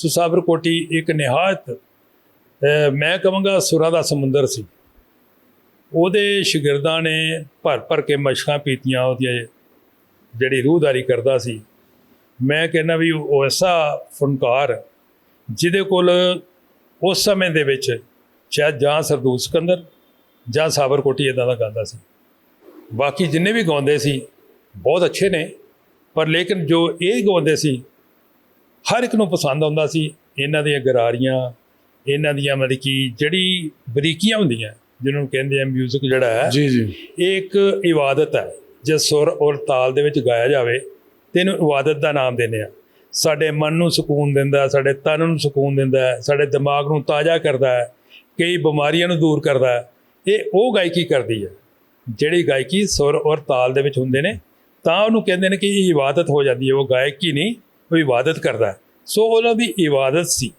ਸੋ ਸਾਬਰਕੋਟੀ ਇੱਕ ਨਿਹਾਇਤ ਮੈਂ ਕਹਾਂਗਾ ਸੁਰਾਂ ਦਾ ਸਮੁੰਦਰ ਸੀ। ਉਹਦੇ ਸ਼ਾਗਿਰਦਾਂ ਨੇ ਭਰ ਭਰ ਕੇ ਮਸ਼ਕਾਂ ਪੀਤੀਆਂ ਉਹਦੀਆਂ, ਜਿਹੜੀ ਰੂਹਦਾਰੀ ਕਰਦਾ ਸੀ। ਮੈਂ ਕਹਿੰਦਾ ਵੀ ਉਹ ਐਸਾ ਫਨਕਾਰ, ਜਿਹਦੇ ਕੋਲ ਉਸ ਸਮੇਂ ਦੇ ਵਿੱਚ ਸ਼ਾਇਦ ਜਾਂ ਸਰਦੂਲ ਸਿਕੰਦਰ ਜਾਂ ਸਾਬਰਕੋਟੀ ਇਦਾਂ ਦਾ ਗਾਉਂਦਾ ਸੀ। ਬਾਕੀ ਜਿੰਨੇ ਵੀ ਗਾਉਂਦੇ ਸੀ, ਬਹੁਤ ਅੱਛੇ ਨੇ, ਪਰ ਲੇਕਿਨ ਜੋ ਇਹ ਗਾਉਂਦੇ ਸੀ ਹਰ ਇੱਕ ਨੂੰ ਪਸੰਦ ਆਉਂਦਾ ਸੀ। ਇਹਨਾਂ ਦੀਆਂ ਗਰਾਰੀਆਂ ਇਹਨਾਂ ਦੀਆਂ ਮਤਲਬ ਕਿ ਜਿਹੜੀ ਬਰੀਕੀਆਂ ਹੁੰਦੀਆਂ ਜਿਹਨਾਂ ਨੂੰ ਕਹਿੰਦੇ ਆ 뮤직 ਜਿਹੜਾ ਹੈ ਜੀ ਜੀ। ਇਹ ਇੱਕ ਇਬਾਦਤ ਹੈ। ਜੇ ਸੁਰ ਔਰ ਤਾਲ ਦੇ ਵਿੱਚ ਗਾਇਆ ਜਾਵੇ ਤੇ ਇਹਨੂੰ ਇਬਾਦਤ ਦਾ ਨਾਮ ਦਿੰਦੇ ਆ। ਸਾਡੇ ਮਨ ਨੂੰ ਸਕੂਨ ਦਿੰਦਾ ਸਾਡੇ ਤਨ ਨੂੰ ਸਕੂਨ ਦਿੰਦਾ ਸਾਡੇ ਦਿਮਾਗ ਨੂੰ ਤਾਜ਼ਾ ਕਰਦਾ ਹੈ ਕਈ ਬਿਮਾਰੀਆਂ ਨੂੰ ਦੂਰ ਕਰਦਾ ਹੈ। ਇਹ ਉਹ ਗਾਇਕੀ ਕਰਦੀ ਹੈ ਜਿਹੜੀ ਗਾਇਕੀ ਸੁਰ ਔਰ ਤਾਲ ਦੇ ਵਿੱਚ ਹੁੰਦੇ ਨੇ ਤਾਂ ਉਹਨੂੰ ਕਹਿੰਦੇ ਨੇ ਕਿ ਇਹ ਇਬਾਦਤ ਹੋ ਜਾਂਦੀ ਹੈ ਉਹ ਗਾਇਕ ਨਹੀਂ ਇਬਾਦਤ ਕਰਦਾ ਸੋ ਉਹਨਾਂ ਦੀ ਇਬਾਦਤ ਸੀ